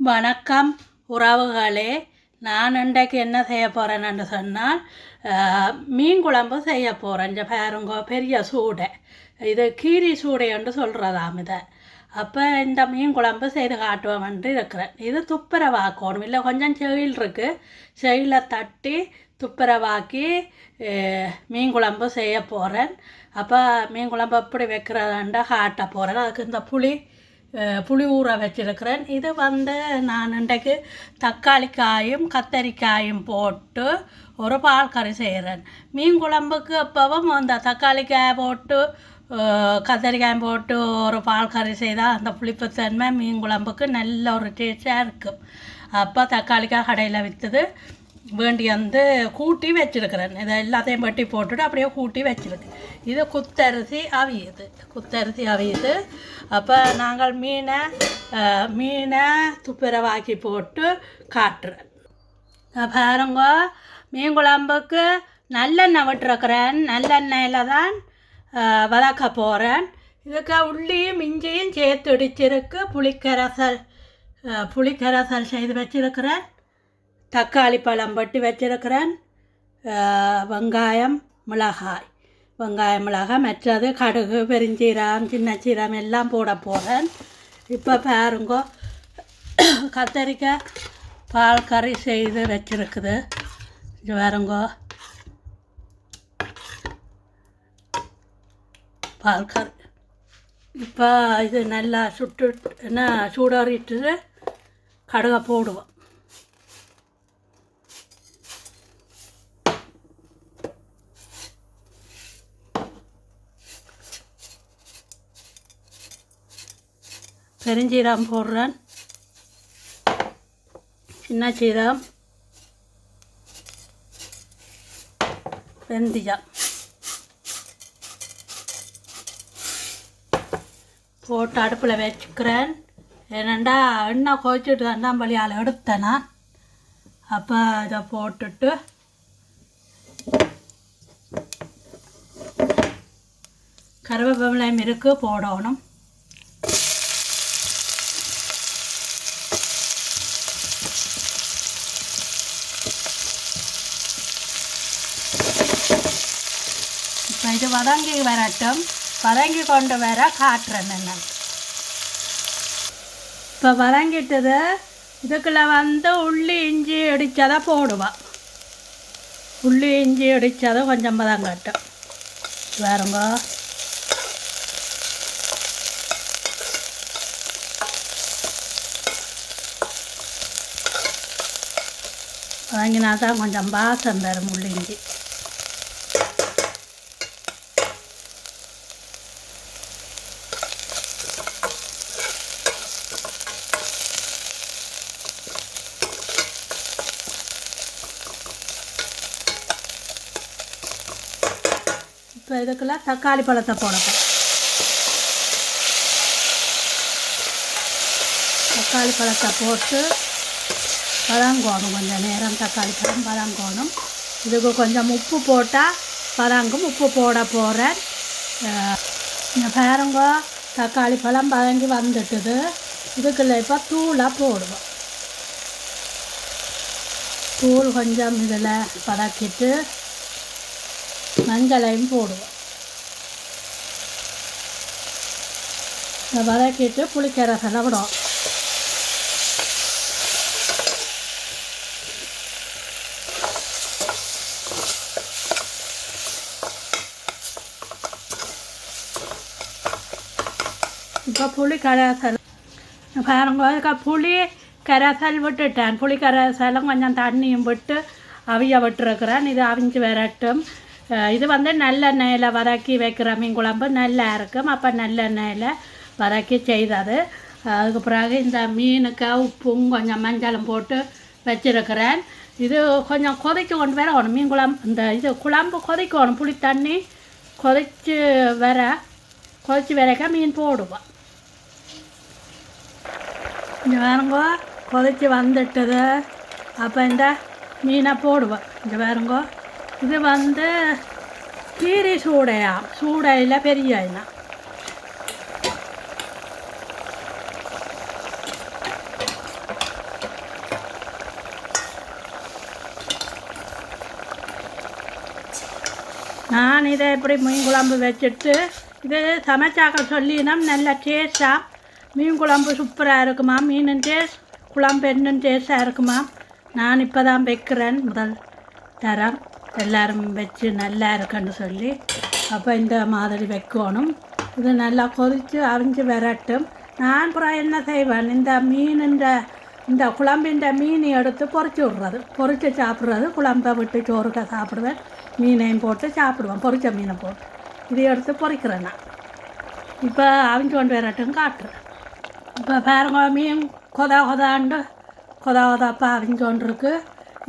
வணக்கம். உறவுகளே நான் இன்றைக்கு என்ன செய்ய போகிறேன்னு சொன்னால் மீன் குழம்பு செய்ய போகிறேன் இந்த பாருங்க பெரிய சூடை. இது கீரி சூடைன்னு சொல்கிறதாம் இதை. அப்போ இந்த மீன் குழம்பு செய்து காட்டுவோம்ன்ட்டு இருக்கிறேன். இது துப்புரவாக்கணும். இல்லை கொஞ்சம் செயில் இருக்குது செயில தட்டி துப்புரவாக்கி மீன் குழம்பு செய்ய போகிறேன் அப்போ மீன் குழம்பு எப்படி வைக்கிறதாண்டா காட்ட போகிறேன் அதுக்கு இந்த புளி புளி ஊற வச்சுருக்கிறேன். இது வந்து நான் இன்றைக்கு தக்காளிக்காயும் கத்தரிக்காயும் போட்டு ஒரு பால் கறி செய்கிறேன் மீன் குழம்புக்கு அப்பவும் அந்த தக்காளிக்காய் போட்டு அஹ், கத்தரிக்காயும் போட்டு ஒரு பால் கறி செய்தால் அந்த புளிப்புத்தன்மை மீன் குழம்புக்கு நல்ல ஒரு டேஸ்டாக இருக்கும். அப்போ தக்காளிக்காய் கடையில் விற்றுது வேண்டி வந்து கூட்டி வச்சிருக்கிறேன். இதை எல்லாத்தையும் வெட்டி போட்டுட்டு அப்படியே கூட்டி வச்சிருக்கு. இது குத்தரிசி அவியுது குத்தரிசி அவியுது அப்போ நாங்கள் மீனை மீனை துப்புரவாக்கி போட்டு காட்டுறேன். பாருங்க. மீன் குழம்புக்கு நல்லெண்ணெய் விட்டுருக்கிறேன். நல்லெண்ணெயில் தான் வதக்க போகிறேன் இதுக்கு உள்ளியும் இஞ்சியும் சேர்த்து இடிச்சிருக்கு. புளிக்கரசல் புளிக்கரசல் செய்து வச்சிருக்கிறேன். தக்காளி பழம் பட்டு வச்சிருக்கிறேன். வெங்காயம் மிளகாய். வெங்காயம் மிளகாய் மற்றது கடுகு பெருஞ்சீரகம் சின்ன சீரகம் எல்லாம் போட போகிறேன் இப்போ பாருங்கோ கத்தரிக்காய் பால் கறி செய்து வச்சிருக்குது. இது பால் கறி. இப்போ இது நல்லா சுட்டு என்ன சூடாறிட்டு கடுகை போடுவோம். பெருஞ்சீரகம் போடுறேன். சின்ன சீரகம். வெந்தயம். போட்டு அடுப்பில் வச்சுக்கிறேன். ஏனண்டா எண்ணெய் கொதிச்சுட்டு தான் எடுத்தேன் நான். அப்போ இதை போட்டுட்டு கருவேப்பிலையும் இருக்கு போடணும். இது வதங்கி வரட்டும். வதங்கி கொண்டு வர காட்டுறேன் நான் இப்போ வதங்கிட்டது இதுக்குள்ளே வந்து உள்ளி இஞ்சி இடித்ததை போடுவோம் உள்ளி இஞ்சி இடித்ததை கொஞ்சம் வதங்கட்டும் வேறுங்க வதங்கினா தான் கொஞ்சம் பாசம் தரும் உள்ளி இஞ்சி. இப்போ இதுக்கெல்லாம் தக்காளி பழத்தை போடப்போம். தக்காளி பழத்தை போட்டு பதங்கோணும் கொஞ்சம் நேரம் தக்காளி பழம் பதங்கோணும் இதுக்கு கொஞ்சம் உப்பு போட்டால் பதங்கும் உப்பு போட போகிறேன் இந்த பாருங்க தக்காளி பழம் பதங்கி வந்துட்டுது. இதுக்குள்ள இப்போ தூளாக போடுவோம். தூள் கொஞ்சம் இதில் பதக்கிட்டு மஞ்சளையும் போடுவோம். இதை வதக்கிட்டு புளிக்கரசலை விடும் இப்போ புளி கரைசல் பாருங்க புளி கரைசல் விட்டுட்டேன். புளி கரைசலும் கொஞ்சம் தண்ணியும் விட்டு அவிய விட்டுருக்குறேன். இது அவிஞ்சு வரட்டும். இது வந்து நல்லெண்ணெயில் வதக்கி வைக்கிற மீன் குழம்பு நல்லா இருக்கும். அப்போ நல்லெண்ணெயில் வதக்கி செய்தது. அதுக்கு பிறகு இந்த மீனுக்கு உப்பும் கொஞ்சம் மஞ்சளும் போட்டு வச்சிருக்கிறேன். இது கொஞ்சம் கொதிக்க கொண்டு வரணும். மீன் குழம்பு இந்த இது குழம்பு கொதிக்கணும். புளி தண்ணி கொதிச்சு வர கொதிச்சு வரைக்க மீன் போடுவோம். இங்கே பாருங்க கொதிச்சு வந்துட்டது. அப்போ இந்த மீனை போடுவோம். இங்கே வேறுங்கோ இது வந்து கீரி சூடையா? சூடையில் பெரிய ஐனா நான் இதை எப்படி மீன் குழம்பு வச்சுட்டு இது சமைச்சாக்க சொல்லினோம் நல்ல டேஸ்ட்டாக மீன் குழம்பு சூப்பராக இருக்குமா? மீனும் டேஸ்ட் குழம்பு என்னும் டேஸ்ட்டாக இருக்குமா? நான் இப்போ தான் வைக்கிறேன் முதல் தரம். எல்லாரும் வச்சு நல்லா இருக்குன்னு சொல்லி அப்போ இந்த மாதிரி வைக்கணும். இது நல்லா கொதித்து அவிஞ்சு விரட்டும். நான் அப்புறம் என்ன செய்வேன்? இந்த மீன் இந்த குழம்பின்ற குழம்பின் மீன் எடுத்து பொறிச்சு விட்றது. பொறிச்சு சாப்பிட்றது. குழம்பை விட்டு சோறுக்க சாப்பிடுவேன். மீனையும் போட்டு சாப்பிடுவேன். பொறிச்ச மீனை போட்டு. இதை எடுத்து பொறிக்கிறேன் நான். இப்போ அவிஞ்சு கொண்டு வரட்டும் காட்டுறேன். இப்போ பாருங்க மீன் கொதா கொதாண்டு கொதா கொதாப்பா அவிஞ்சு கொண்டு இருக்கு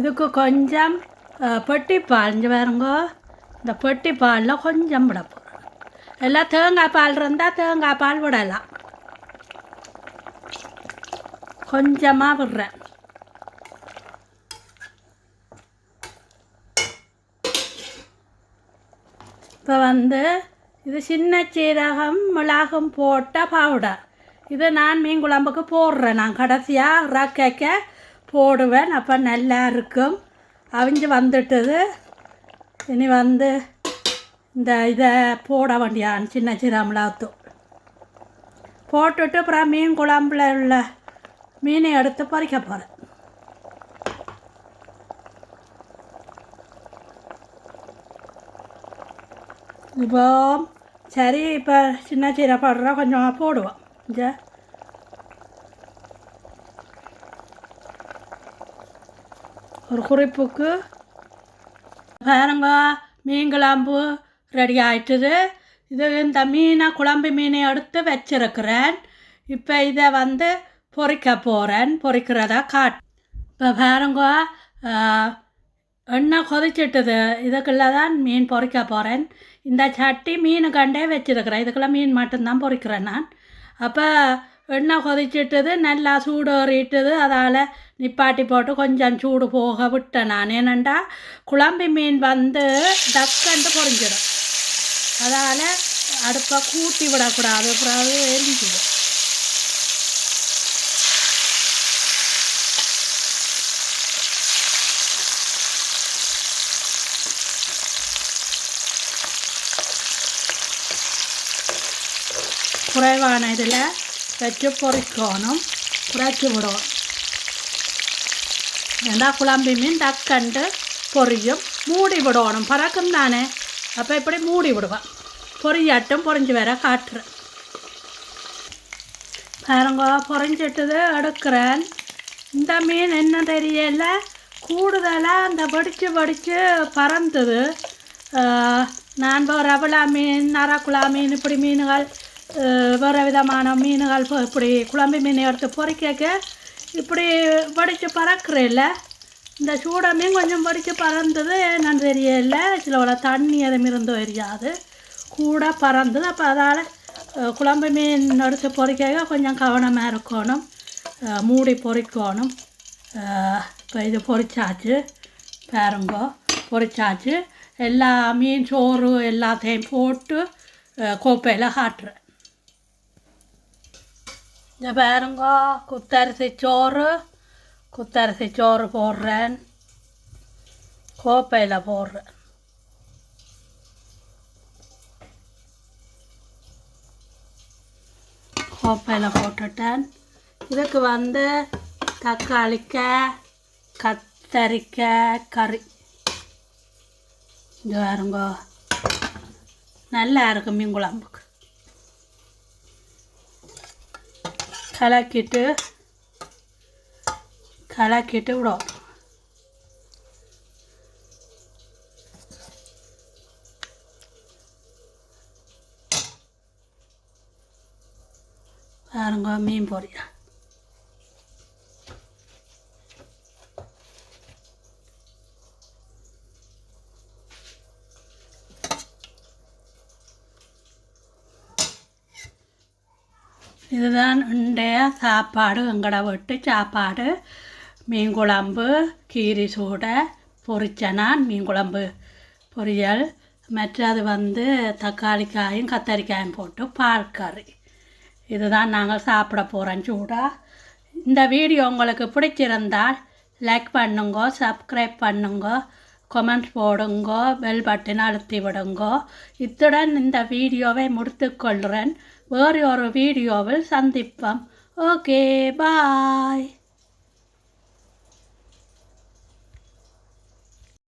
இதுக்கு கொஞ்சம் அஹ், பெட்டிப்பால் இங்கே பாருங்க. இந்த பெட்டிப்பாலில் கொஞ்சம் விட போகிறேன் எல்லாம் தேங்காய் பால் இருந்தால் தேங்காய் பால் விடலாம். கொஞ்சமாக விடுறேன். இப்போ வந்து இது சின்ன சீரகம் மிளகும் போட்ட பவுடர் இது நான் மீன் குழம்புக்கு போடுறேன். நான் கடைசியாக ரக்கைக்க போடுவேன். அப்போ நல்லா இருக்கும். அவிஞ்சு வந்துட்டது. இனி வந்து இந்த இதை போட வேண்டியான் சின்ன சீரகம் போட்டுட்டு அப்புறம் மீன் குழம்புல உள்ள மீனை எடுத்து பறிக்க போகிறேன் இப்போ சரி இப்போ சின்ன சீரை போடுறோம் கொஞ்சம் போடுவோம். இங்கே ஒரு குறிப்புக்கு பாருங்க மீன் குழம்பு ரெடி ஆயிட்டுது. இது இந்த மீனை குழம்பு மீனை எடுத்து வச்சிருக்கிறேன். இப்போ இதை வந்து பொறிக்க போகிறேன் பொறிக்கிறதா காட் இப்போ பாருங்க எண்ணெய் கொதிச்சிட்டுது. இதுக்குள்ள தான் மீன் பொறிக்க போகிறேன் இந்த சட்டி மீன் கண்டே வச்சுருக்கிறேன். இதுக்குள்ளே மீன் மட்டும்தான் பொறிக்கிறேன் நான். அப்போ எண்ணெய் கொதிச்சிட்டது நல்லா சூடு ஏறிட்டுது அதால் நிப்பாட்டி போட்டு கொஞ்சம் சூடு போக விட்டேன் நான் ஏனண்டா குழம்பு மீன் வந்து டக்கண்டு பொறிஞ்சிடும் அதால் அடுப்பை கூட்டி விடக்கூடாது அப்புறம் எரிஞ்சிடும் குறைவான இதில் வச்சு பொரிக்கணும் குறைச்சி விடுவோம் ரெண்டா குழம்பி மீன் டக்கண்டு பொரியும் மூடி விடணும் பறக்கும் தானே அப்போ இப்படி மூடி விடுவேன் பொரியட்டும் பொரிஞ்சு வர காட்டுறேன் பாருங்க பொறிஞ்சிட்டது எடுக்கிறேன் இந்த மீன் என்ன தெரியல கூடுதலாக அந்த படித்து படித்து பறந்தது ஆஹ், நான் வேறு ரவலா மீன் நரக்குலா மீன் இப்படி மீன்கள் வேறு விதமான மீன்கள் இப்போ இப்படி குழம்பு மீன் எடுத்து பொறிக்க இப்படி வடித்து பறக்கிறேல்ல. இந்த சூட மீன் கொஞ்சம் வடித்து பறந்தது என்னன்னு தெரியல சில தண்ணி எதுவும் இருந்தோ தெரியாது கூட பறந்தது. அப்போ அதால் குழம்பு மீன் எடுத்து பொறிக்க கொஞ்சம் கவனமாக இருக்கணும். மூடி பொறிக்கணும். இப்போ இது பொறிச்சாச்சு. பாருங்கோ பொரிச்சாச்சு எல்லா மீன் சோறு எல்லாத்தையும் போட்டு கோப்பையில் காட்டுறேன். இந்த பாருங்க குத்தரிசி சோறு குத்தரிசி சோறு போடுறேன் கோப்பையில் போடுறேன் கோப்பையில் போட்டுட்டேன் இதுக்கு வந்து தக்காளிக்காய் கத்தரிக்காய் கறி இது பாருங்க நல்லா இருக்கும் மீன் குழம்புக்கு கலக்கிட்டு கலக்கிட்டு விடும். பாருங்க மீன் பொரியா இதுதான் இன்றைய சாப்பாடு. எங்கட வீட்டு சாப்பாடு. மீன் குழம்பு கீரி சூடை பொரிச்சனான் மீன் குழம்பு பொரியல். மற்றது வந்து தக்காளி காயும் கத்தரிக்காயும் போட்டு பால் கறி. இதுதான் நாங்கள் சாப்பிட போகிறோம் சூடாக இந்த வீடியோ உங்களுக்கு பிடிச்சிருந்தால் லைக் பண்ணுங்க சப்ஸ்கிரைப் பண்ணுங்க கமெண்ட் போடுங்கோ பெல் பட்டன் அழுத்தி விடுங்கோ. இத்துடன் இந்த வீடியோவை முடித்துக்கொள்கிறேன் வேறு ஒரு வீடியோவில் சந்திப்போம். Okay bye